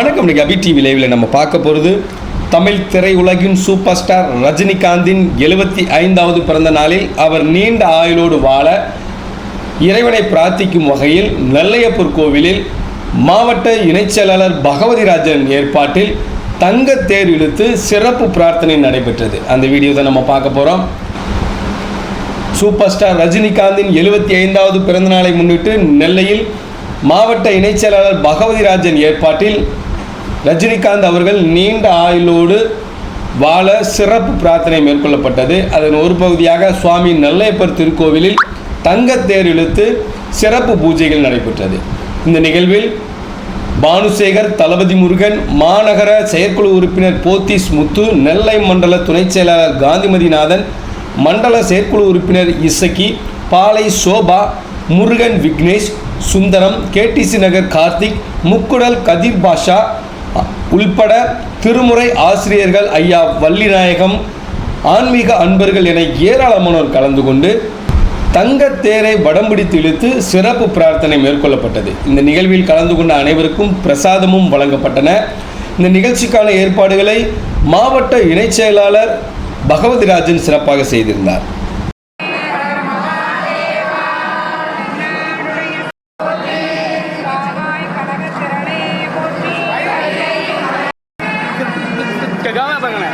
வணக்கம். இன்னைக்கு அபி டிவி லைவில் நம்ம பார்க்க போகிறது தமிழ் திரையுலகின் சூப்பர் ஸ்டார் ரஜினிகாந்தின் எழுபத்தி ஐந்தாவது பிறந்த நாளில் அவர் நீண்ட ஆயுளோடு வாழ இறைவனை பிரார்த்திக்கும் வகையில் நெல்லையப்பர் கோவிலில் மாவட்ட இணைச் செயலாளர் பகவதிராஜன் ஏற்பாட்டில் தங்க தேர் இழுத்து சிறப்பு பிரார்த்தனை நடைபெற்றது. அந்த வீடியோ தான் நம்ம பார்க்க போகிறோம் சூப்பர் ஸ்டார் ரஜினிகாந்தின் எழுபத்தி ஐந்தாவது பிறந்தநாளை முன்னிட்டு நெல்லையில் மாவட்ட இணைச் செயலாளர் பகவதிராஜன் ஏற்பாட்டில் ரஜினிகாந்த் அவர்கள் நீண்ட ஆயுளோடு வாழ சிறப்பு பிரார்த்தனை மேற்கொள்ளப்பட்டது. அதன் ஒரு பகுதியாக சுவாமி நல்லையப்பர் திருக்கோவிலில் தங்கத்தேர் இழுத்து சிறப்பு பூஜைகள் நடைபெற்றது. இந்த நிகழ்வில் பானுசேகர் தளபதி முருகன் மாநகர செயற்குழு உறுப்பினர் போத்திஸ் முத்து நெல்லை மண்டல துணைச் செயலாளர் காந்திமதிநாதன் மண்டல செயற்குழு உறுப்பினர் இசக்கி பாலை சோபா முருகன் விக்னேஷ் சுந்தரம் கேடிசி நகர் கார்த்திக் முக்குடல் கதிர் பாஷா உள்பட திருமுறை ஆசிரியர்கள் ஐயா வள்ளிநாயகம் ஆன்மீக அன்பர்கள் என ஏராளமானோர் கலந்து கொண்டு தங்கத்தேரை வடம்பிடித்து இழுத்து சிறப்பு பிரார்த்தனை மேற்கொள்ளப்பட்டது. இந்த நிகழ்வில் கலந்து கொண்ட அனைவருக்கும் பிரசாதமும் வழங்கப்பட்டன. இந்த நிகழ்ச்சிக்கான ஏற்பாடுகளை மாவட்ட இணைச் செயலாளர் பகவதிராஜன் சிறப்பாக செய்திருந்தார். கவனம் பண்ணுங்க